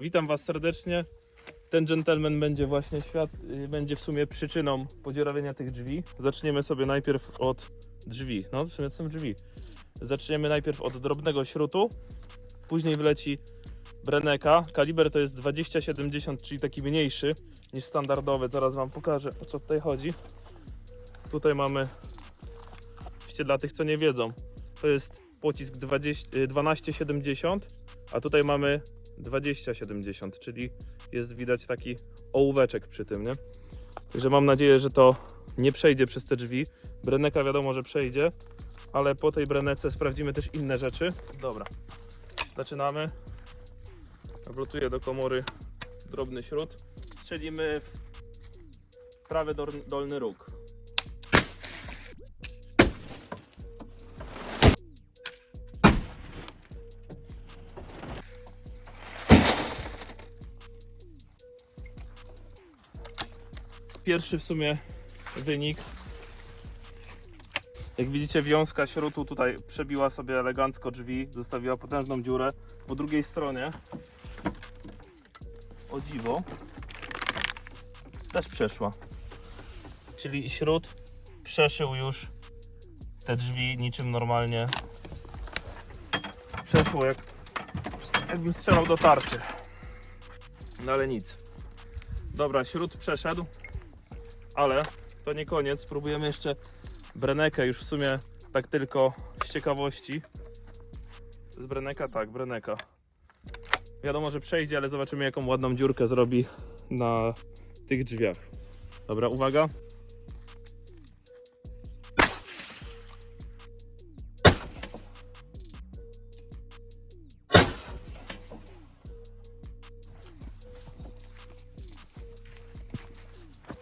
Witam Was serdecznie. Ten gentleman będzie właśnie świat, y, będzie w sumie przyczyną podziurawienia tych drzwi. Zaczniemy sobie najpierw od drzwi. No, w sumie są drzwi. Zaczniemy najpierw od drobnego śrutu, później wleci Breneka. Kaliber to jest 2070, czyli taki mniejszy niż standardowy. Zaraz Wam pokażę o co tutaj chodzi. Tutaj mamy, oczywiście dla tych co nie wiedzą, to jest pocisk 20, y, 1270, a tutaj mamy 2070, czyli jest widać taki ołóweczek przy tym, nie? Także mam nadzieję, że to nie przejdzie przez te drzwi. Breneka wiadomo, że przejdzie, ale po tej brenece sprawdzimy też inne rzeczy. Dobra, zaczynamy. Wlutuję do komory drobny śrut. Strzelimy w prawy dolny róg. Pierwszy w sumie wynik. Jak widzicie wiązka śrutu tutaj przebiła sobie elegancko drzwi, zostawiła potężną dziurę. Po drugiej stronie o dziwo też przeszła. Czyli śrut przeszył już te drzwi niczym normalnie. Przeszło jak jakbym strzelał do tarczy. No ale nic. Dobra, śrut przeszedł, ale to nie koniec. Spróbujemy jeszcze Brenekę już w sumie tak tylko z ciekawości. Jest Breneka? Tak, Breneka. Wiadomo, że przejdzie, ale zobaczymy jaką ładną dziurkę zrobi na tych drzwiach. Dobra, uwaga.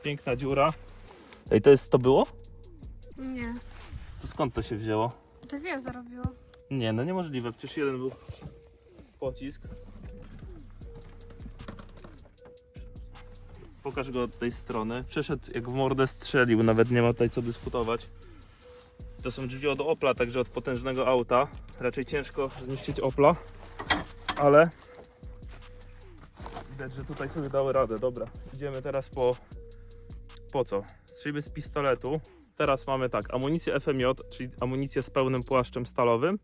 Piękna dziura. Ej, to jest to było? Nie, To skąd to się wzięło? dwie zarobiło. Nie, no niemożliwe, przecież jeden był pocisk. Pokaż go od tej strony. Przeszedł jak w mordę strzelił, nawet nie ma tutaj co dyskutować. To są drzwi od Opla, także od potężnego auta. Raczej ciężko zniszczyć Opla, ale widać, że tutaj sobie dały radę. Dobra, idziemy teraz po po co? Strzelimy z pistoletu. Teraz mamy tak, amunicję FMJ, czyli amunicję z pełnym płaszczem stalowym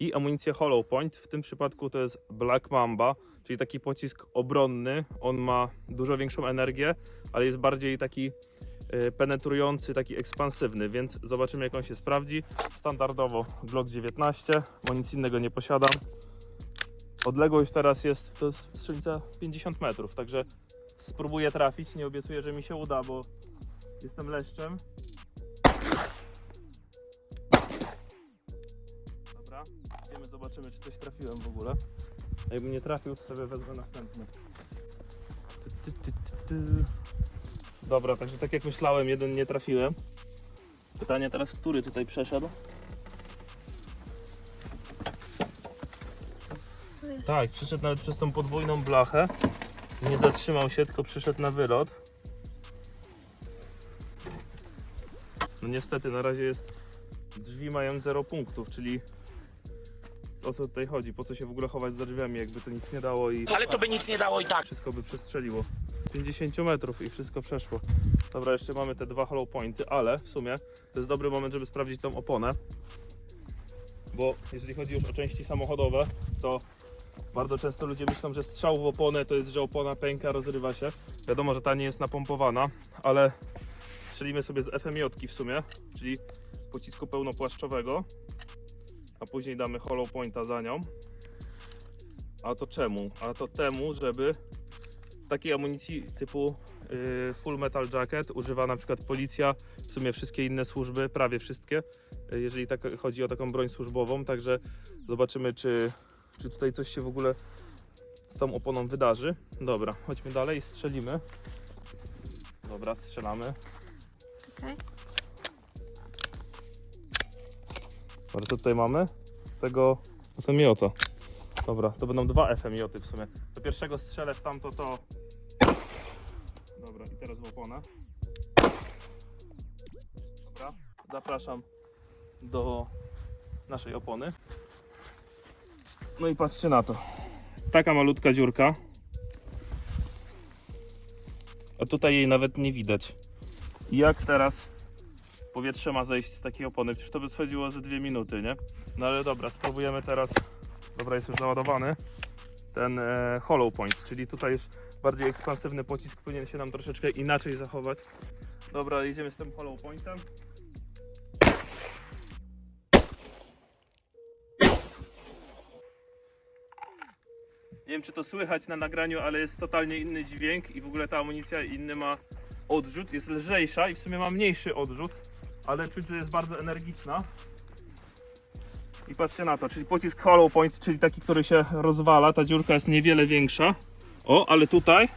i amunicję Hollow Point. W tym przypadku to jest Black Mamba, czyli taki pocisk obronny. On ma dużo większą energię, ale jest bardziej taki y, penetrujący, taki ekspansywny, więc zobaczymy jak on się sprawdzi. Standardowo Glock 19, bo nic innego nie posiadam. Odległość teraz jest, to jest strzelnica 50 metrów, także spróbuję trafić. Nie obiecuję, że mi się uda, bo jestem leszczem. Dobra, idziemy, zobaczymy, czy coś trafiłem w ogóle. A jakbym nie trafił, to sobie wezmę następny. Ty, ty, ty, ty, ty. Dobra, także tak jak myślałem, jeden nie trafiłem. Pytanie teraz, który tutaj przeszedł? Tak, przyszedł nawet przez tą podwójną blachę. Nie zatrzymał się, tylko przyszedł na wylot. No niestety, na razie jest. Drzwi mają 0 punktów, czyli o co tutaj chodzi? Po co się w ogóle chować za drzwiami, jakby to nic nie dało i Ale to by nic nie dało i tak. wszystko by przestrzeliło. 50 metrów i wszystko przeszło. Dobra, jeszcze mamy te dwa hollow pointy, ale w sumie to jest dobry moment, żeby sprawdzić tą oponę. Bo jeżeli chodzi już o części samochodowe, to bardzo często ludzie myślą, że strzał w oponę to jest, że opona pęka, rozrywa się. Wiadomo, że ta nie jest napompowana, ale strzelimy sobie z FMJ w sumie, czyli pocisku pełnopłaszczowego, a później damy hollow pointa za nią. A to czemu? A to temu, żeby takiej amunicji typu y, full metal jacket używa na przykład policja, w sumie wszystkie inne służby, prawie wszystkie, y, jeżeli tak chodzi o taką broń służbową, także zobaczymy czy, czy tutaj coś się w ogóle z tą oponą wydarzy. Dobra, chodźmy dalej, strzelimy. Dobra, strzelamy. Czekaj. Dobra, co tutaj mamy? Tego FMJ. Dobra, to będą dwa FMJ w sumie. Do pierwszego strzelę w tamto to. Dobra, i teraz w oponę. Dobra, zapraszam do naszej opony. No i patrzcie na to. Taka malutka dziurka. A tutaj jej nawet nie widać. Jak teraz powietrze ma zejść z takiej opony? Przecież to by schodziło ze dwie minuty, nie? No ale dobra, spróbujemy teraz. Dobra, jest już naładowany. Ten e, hollow point, czyli tutaj już bardziej ekspansywny pocisk powinien się nam troszeczkę inaczej zachować. Dobra, idziemy z tym hollow pointem. Nie wiem, czy to słychać na nagraniu, ale jest totalnie inny dźwięk i w ogóle ta amunicja inny ma odrzut. Jest lżejsza i w sumie ma mniejszy odrzut, ale czuć, że jest bardzo energiczna. I patrzcie na to, czyli pocisk hollow point, czyli taki, który się rozwala. Ta dziurka jest niewiele większa. O, ale tutaj,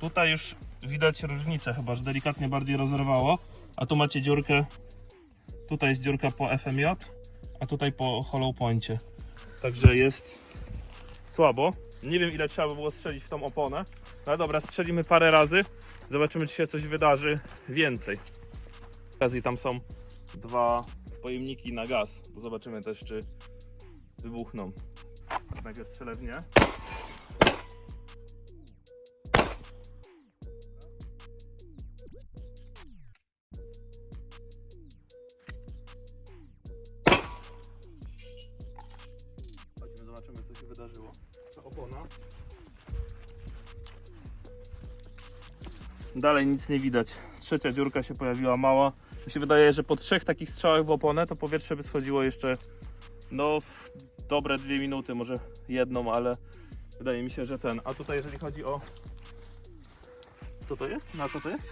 tutaj już widać różnicę, chyba, że delikatnie bardziej rozerwało. A tu macie dziurkę, tutaj jest dziurka po FMJ, a tutaj po hollow poincie. Także jest słabo. Nie wiem ile trzeba by było strzelić w tą oponę. No ale dobra, strzelimy parę razy. Zobaczymy czy się coś wydarzy więcej. W okazji tam są dwa pojemniki na gaz. Zobaczymy też czy wybuchną. Najpierw strzelę w nie. Opona. Dalej nic nie widać. Trzecia dziurka się pojawiła mała. Mi się wydaje, że po trzech takich strzałach w oponę to powietrze by schodziło jeszcze no dobre dwie minuty, może jedną, ale wydaje mi się, że ten. A tutaj jeżeli chodzi o co to jest? Na co to jest?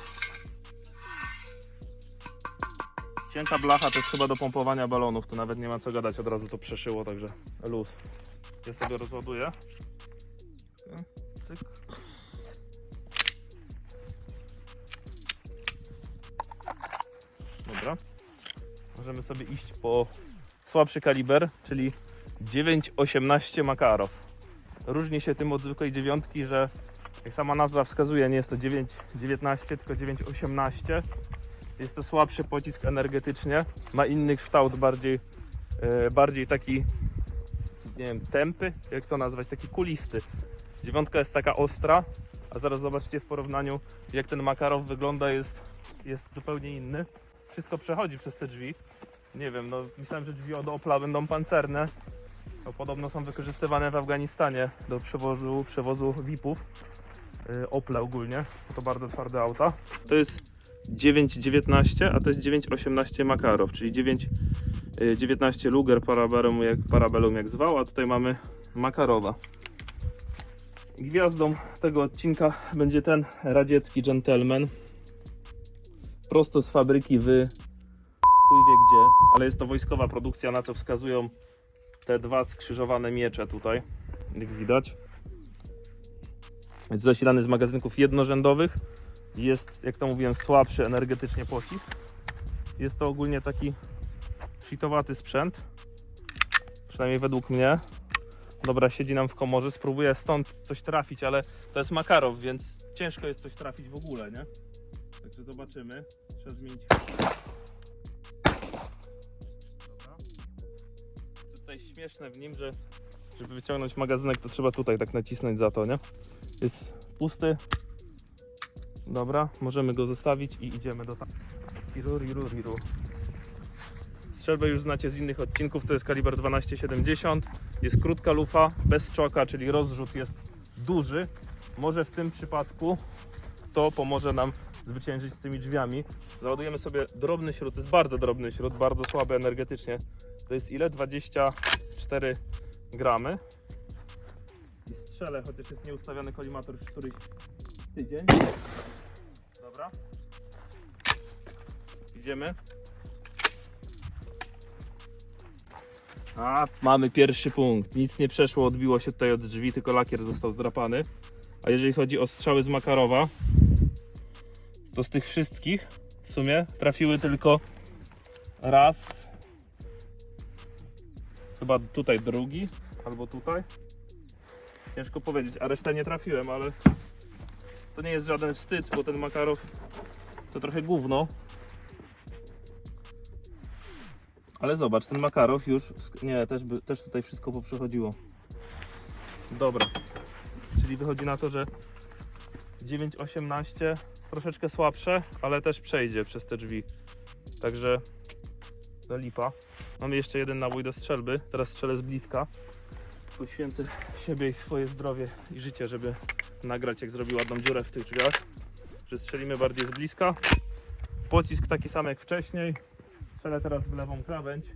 Cienka blacha to jest chyba do pompowania balonów, to nawet nie ma co gadać, od razu to przeszyło, także luz. Ja sobie rozładuję. Cyk. Dobra. Możemy sobie iść po słabszy kaliber, czyli 9,18 Makarow. Różni się tym od zwykłej dziewiątki, że jak sama nazwa wskazuje, nie jest to 9,19, tylko 9,18. Jest to słabszy pocisk energetycznie, ma inny kształt, bardziej, e, bardziej taki, nie wiem, tępy, jak to nazwać, taki kulisty. Dziewiątka jest taka ostra, a zaraz zobaczcie w porównaniu, jak ten Makarow wygląda, jest, jest zupełnie inny. Wszystko przechodzi przez te drzwi. Nie wiem, no myślałem, że drzwi od Opla będą pancerne. No, podobno są wykorzystywane w Afganistanie do przewozu, przewozu VIP-ów. Yy, Opla ogólnie, to bardzo twarde auta. To jest 9,19, a to jest 9,18 Makarow, czyli 9,19 Luger Parabellum jak, Parabellum jak zwał, a tutaj mamy Makarowa. Gwiazdą tego odcinka będzie ten radziecki gentleman. Prosto z fabryki w chuj wie gdzie, ale jest to wojskowa produkcja, na co wskazują te dwa skrzyżowane miecze tutaj, jak widać. Jest zasilany z magazynków jednorzędowych. Jest, jak to mówiłem, słabszy energetycznie pocisk. Jest to ogólnie taki shitowaty sprzęt. Przynajmniej według mnie. Dobra, siedzi nam w komorze. Spróbuję stąd coś trafić, ale to jest Makarow, więc ciężko jest coś trafić w ogóle, nie? Także zobaczymy. Trzeba zmienić. Dobra. Co tutaj śmieszne w nim, że żeby wyciągnąć magazynek, to trzeba tutaj tak nacisnąć za to, nie? Jest pusty. Dobra, możemy go zostawić i idziemy do tam. Riru, riru, riru. Strzelbę już znacie z innych odcinków, to jest kaliber 1270. Jest krótka lufa, bez czoka, czyli rozrzut jest duży. Może w tym przypadku to pomoże nam zwyciężyć z tymi drzwiami. Załadujemy sobie drobny śrut, to jest bardzo drobny śrut, bardzo słaby energetycznie. To jest ile? 24 gramy. I strzelę, chociaż jest nieustawiony kolimator już któryś tydzień. Dobra. Idziemy. A, mamy pierwszy punkt. Nic nie przeszło, odbiło się tutaj od drzwi, tylko lakier został zdrapany. A jeżeli chodzi o strzały z Makarowa, to z tych wszystkich w sumie trafiły tylko raz. Chyba tutaj drugi, albo tutaj. Ciężko powiedzieć, a resztę nie trafiłem, ale to nie jest żaden wstyd, bo ten Makarow to trochę gówno. Ale zobacz, ten Makarow już. Nie, też, by, też tutaj wszystko poprzechodziło. Dobra. Czyli wychodzi na to, że 9,18 troszeczkę słabsze, ale też przejdzie przez te drzwi. Także do lipa. Mamy jeszcze jeden nabój do strzelby. Teraz strzelę z bliska. Poświęcę siebie i swoje zdrowie i życie, żeby nagrać jak zrobi ładną dziurę w tych drzwiach. Że strzelimy bardziej z bliska. Pocisk taki sam jak wcześniej. Strzelę teraz w lewą krawędź.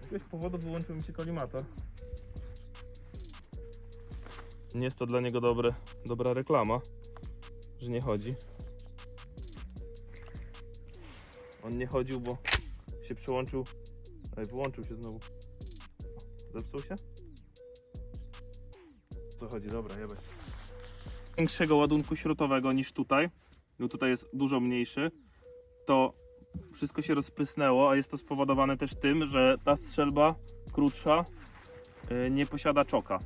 Z jakiegoś powodu wyłączył mi się kolimator. Nie jest to dla niego dobre, dobra reklama, że nie chodzi. On nie chodził, bo się przyłączył. Ej, wyłączył się znowu. Zepsuł się? Co chodzi? Dobra, jebać. Większego ładunku śrutowego niż tutaj, bo tutaj jest dużo mniejszy, to wszystko się rozprysnęło, a jest to spowodowane też tym, że ta strzelba krótsza y, nie posiada czoka.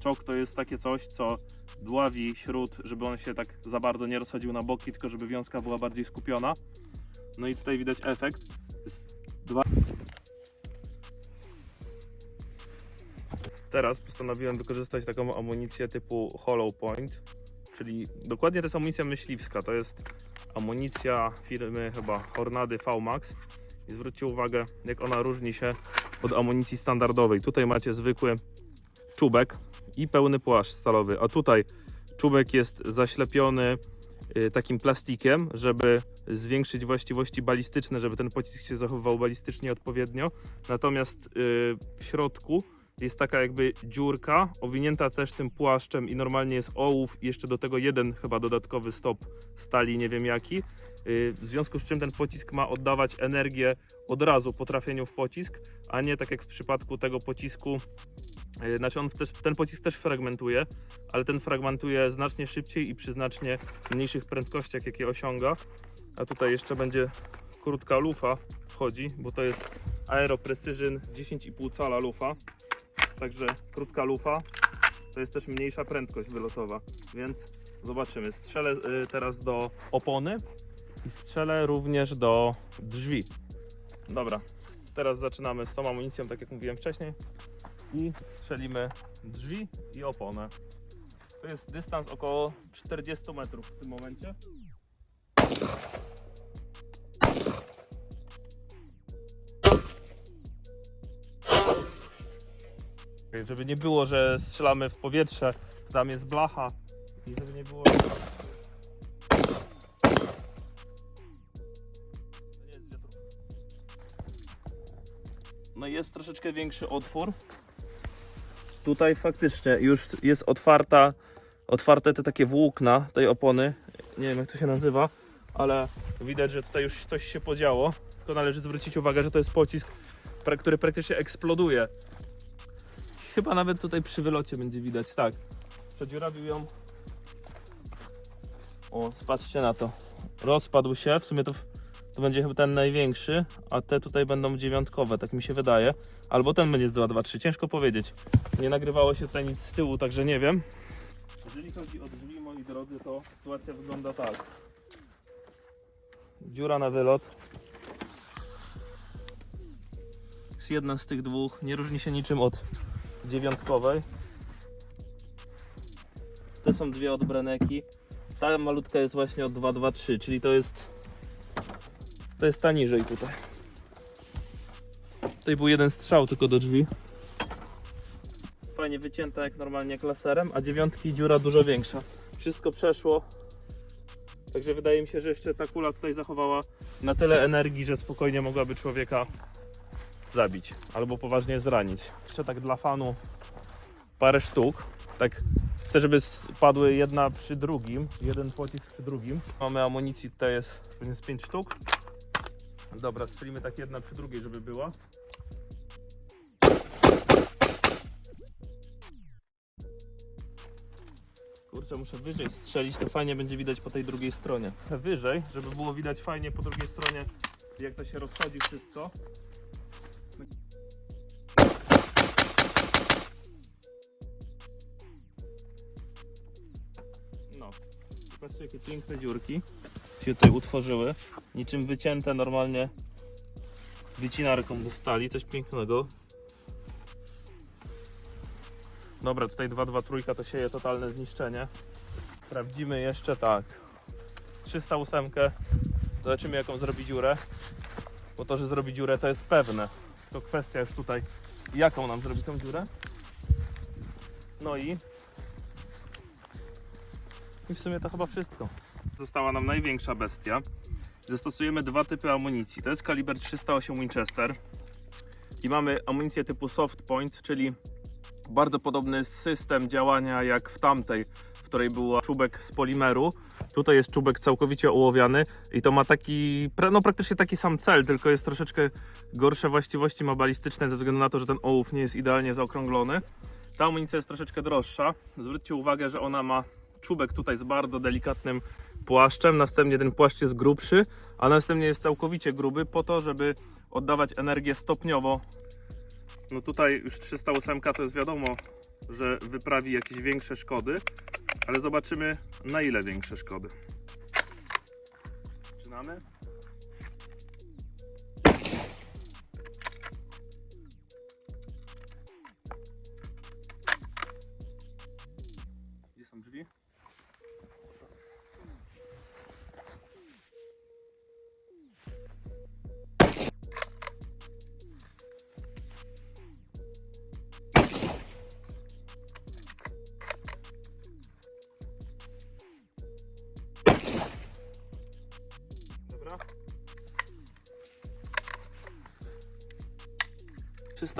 Czok to jest takie coś, co dławi śród, żeby on się tak za bardzo nie rozchodził na boki, tylko żeby wiązka była bardziej skupiona. No i tutaj widać efekt. Dwa... Teraz postanowiłem wykorzystać taką amunicję typu Hollow Point, czyli dokładnie to jest amunicja myśliwska. To jest amunicja firmy chyba Hornady VMAX. I zwróćcie uwagę, jak ona różni się od amunicji standardowej. Tutaj macie zwykły czubek i pełny płaszcz stalowy, a tutaj czubek jest zaślepiony y, takim plastikiem, żeby zwiększyć właściwości balistyczne, żeby ten pocisk się zachowywał balistycznie odpowiednio. Natomiast y, w środku jest taka jakby dziurka, owinięta też tym płaszczem i normalnie jest ołów i jeszcze do tego jeden chyba dodatkowy stop stali, nie wiem jaki. Y, W związku z czym ten pocisk ma oddawać energię od razu po trafieniu w pocisk, a nie tak jak w przypadku tego pocisku. y, Znaczy on też, ten pocisk też fragmentuje, ale ten fragmentuje znacznie szybciej i przy znacznie mniejszych prędkościach, jakie osiąga. A tutaj jeszcze będzie krótka lufa wchodzi, bo to jest Aero Precision 10,5 cala lufa. Także krótka lufa to jest też mniejsza prędkość wylotowa, więc zobaczymy. Strzelę y, teraz do opony i strzelę również do drzwi. Dobra, teraz zaczynamy z tą amunicją, tak jak mówiłem wcześniej. I strzelimy drzwi i oponę. To jest dystans około 40 metrów w tym momencie. Żeby nie było, że strzelamy w powietrze, tam jest blacha i żeby nie było. No jest troszeczkę większy otwór. Tutaj faktycznie już jest otwarta, otwarte te takie włókna tej opony. Nie wiem jak to się nazywa, ale widać, że tutaj już coś się podziało. Tylko należy zwrócić uwagę, że to jest pocisk, który praktycznie eksploduje. Chyba nawet tutaj przy wylocie będzie widać, tak. Przedziurawił ją. O, spatrzcie na to. Rozpadł się, w sumie to, to będzie chyba ten największy, a te tutaj będą dziewiątkowe, tak mi się wydaje. Albo ten będzie z 223, ciężko powiedzieć. Nie nagrywało się tutaj nic z tyłu, także nie wiem. Jeżeli chodzi o drzwi, moi drodzy, to sytuacja wygląda tak. Dziura na wylot. Jest jedna z tych dwóch, nie różni się niczym od dziewiątkowej. Te są dwie od Breneki. Ta malutka jest właśnie od 223, czyli to jest to jest ta niżej tutaj. Tutaj był jeden strzał tylko do drzwi. Fajnie wycięta jak normalnie jak laserem, a dziewiątki dziura dużo większa. Wszystko przeszło. Także wydaje mi się, że jeszcze ta kula tutaj zachowała na tyle energii, że spokojnie mogłaby człowieka zabić albo poważnie zranić. Jeszcze tak dla fanu parę sztuk. Tak chcę, żeby spadły jedna przy drugim, jeden pocisk przy drugim. Mamy amunicji, tutaj jest, jest 5 sztuk. Dobra, strzelimy tak jedna przy drugiej, żeby była. Kurczę, muszę wyżej strzelić, to fajnie będzie widać po tej drugiej stronie. Wyżej, żeby było widać fajnie po drugiej stronie, jak to się rozchodzi wszystko. Patrzcie jakie piękne dziurki się tutaj utworzyły. Niczym wycięte normalnie wycinarką do stali, coś pięknego. Dobra, tutaj 2-2 trójka to sieje totalne zniszczenie. Sprawdzimy jeszcze tak. 308. Zobaczymy jaką zrobi dziurę. Bo to, że zrobi dziurę to jest pewne. To kwestia już tutaj jaką nam zrobi tą dziurę. No i w sumie to chyba wszystko. Została nam największa bestia. Zastosujemy dwa typy amunicji. To jest kaliber 308 Winchester i mamy amunicję typu soft point, czyli bardzo podobny system działania jak w tamtej, w której był czubek z polimeru. Tutaj jest czubek całkowicie ołowiany i to ma taki, no praktycznie taki sam cel, tylko jest troszeczkę gorsze właściwości ma balistyczne ze względu na to, że ten ołów nie jest idealnie zaokrąglony. Ta amunicja jest troszeczkę droższa. Zwróćcie uwagę, że ona ma czubek tutaj z bardzo delikatnym płaszczem, następnie ten płaszcz jest grubszy, a następnie jest całkowicie gruby po to, żeby oddawać energię stopniowo. No tutaj już 308 to jest wiadomo, że wyprawi jakieś większe szkody, ale zobaczymy na ile większe szkody. Zaczynamy.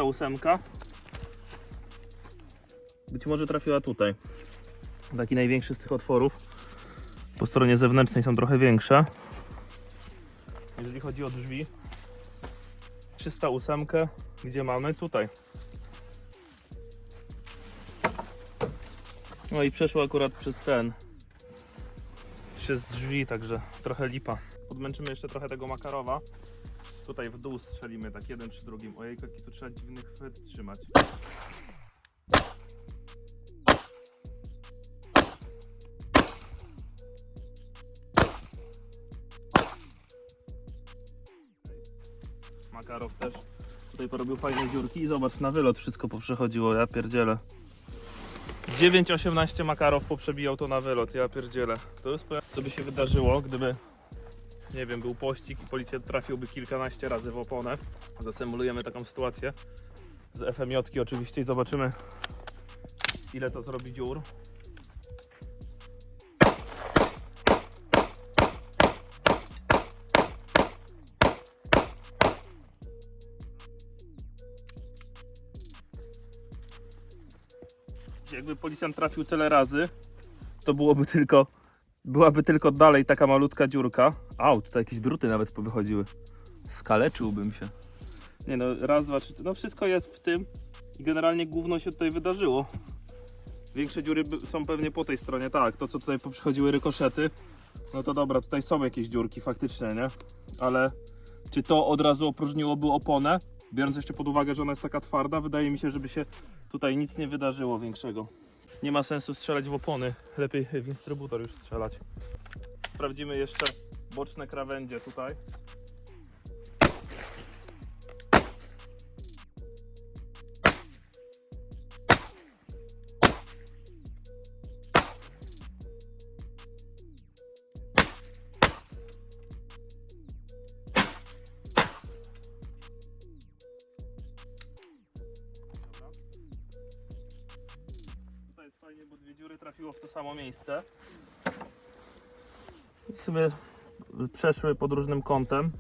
308. Być może trafiła tutaj. Taki największy z tych otworów. Po stronie zewnętrznej są trochę większe. Jeżeli chodzi o drzwi. 308. Gdzie mamy? Tutaj. No i przeszło akurat przez ten. Przez drzwi, także trochę lipa. Podmęczymy jeszcze trochę tego makarowa. Tutaj w dół strzelimy, tak jeden przy drugim. Ojej, jaki tu trzeba dziwny chwyt trzymać. Makarow też tutaj porobił fajne dziurki i zobacz, na wylot wszystko poprzechodziło, ja pierdzielę. 9,18 Makarow poprzebijał to na wylot, ja pierdzielę. To jest co by się wydarzyło, gdyby, nie wiem, był pościg i policja trafiłby kilkanaście razy w oponę. Zasymulujemy taką sytuację z FMJ oczywiście i zobaczymy ile to zrobi dziur. Jakby policjant trafił tyle razy, to byłoby tylko, byłaby tylko dalej taka malutka dziurka. Au, tutaj jakieś druty nawet powychodziły. Skaleczyłbym się. Nie no, raz, dwa, trzy, no wszystko jest w tym i generalnie gówno się tutaj wydarzyło. Większe dziury są pewnie po tej stronie, tak, to co tutaj poprzechodziły rykoszety, no to dobra, tutaj są jakieś dziurki faktycznie, nie? Ale czy to od razu opróżniłoby oponę? Biorąc jeszcze pod uwagę, że ona jest taka twarda, wydaje mi się, żeby się tutaj nic nie wydarzyło większego. Nie ma sensu strzelać w opony, lepiej w instrybutor już strzelać. Sprawdzimy jeszcze boczne krawędzie tutaj. Trafiło w to samo miejsce. I sobie przeszły pod różnym kątem.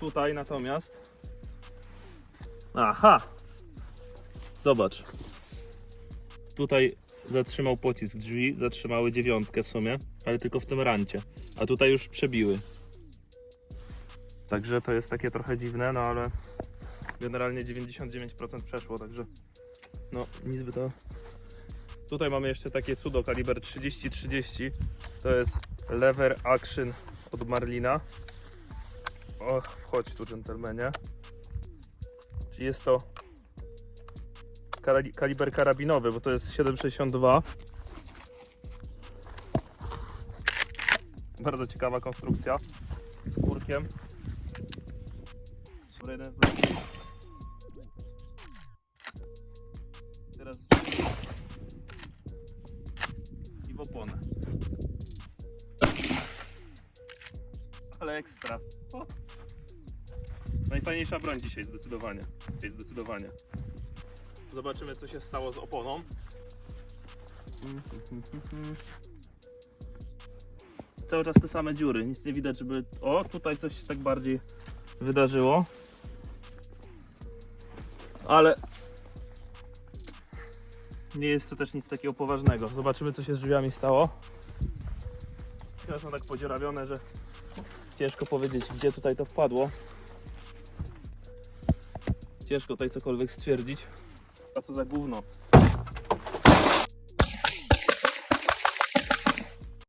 Tutaj natomiast. Aha! Zobacz. Tutaj zatrzymał pocisk drzwi, zatrzymały dziewiątkę w sumie, ale tylko w tym rancie. A tutaj już przebiły. Także to jest takie trochę dziwne, no ale generalnie 99% przeszło, także no nic by to. Tutaj mamy jeszcze takie cudo kaliber 30-30. To jest lever action od Marlina. Och, wchodź tu dżentelmenie. Jest to kali- kaliber karabinowy, bo to jest 7,62. Bardzo ciekawa konstrukcja z kurkiem. Dobra, Najfajniejsza broń dzisiaj zdecydowanie. Dzisiaj zdecydowanie. Zobaczymy co się stało z oponą. Cały czas te same dziury, nic nie widać, żeby... O, tutaj coś się tak bardziej wydarzyło. Ale nie jest to też nic takiego poważnego. Zobaczymy co się z drzwiami stało. Teraz są tak podziurawione, że ciężko powiedzieć gdzie tutaj to wpadło. Ciężko tutaj cokolwiek stwierdzić. A co za gówno.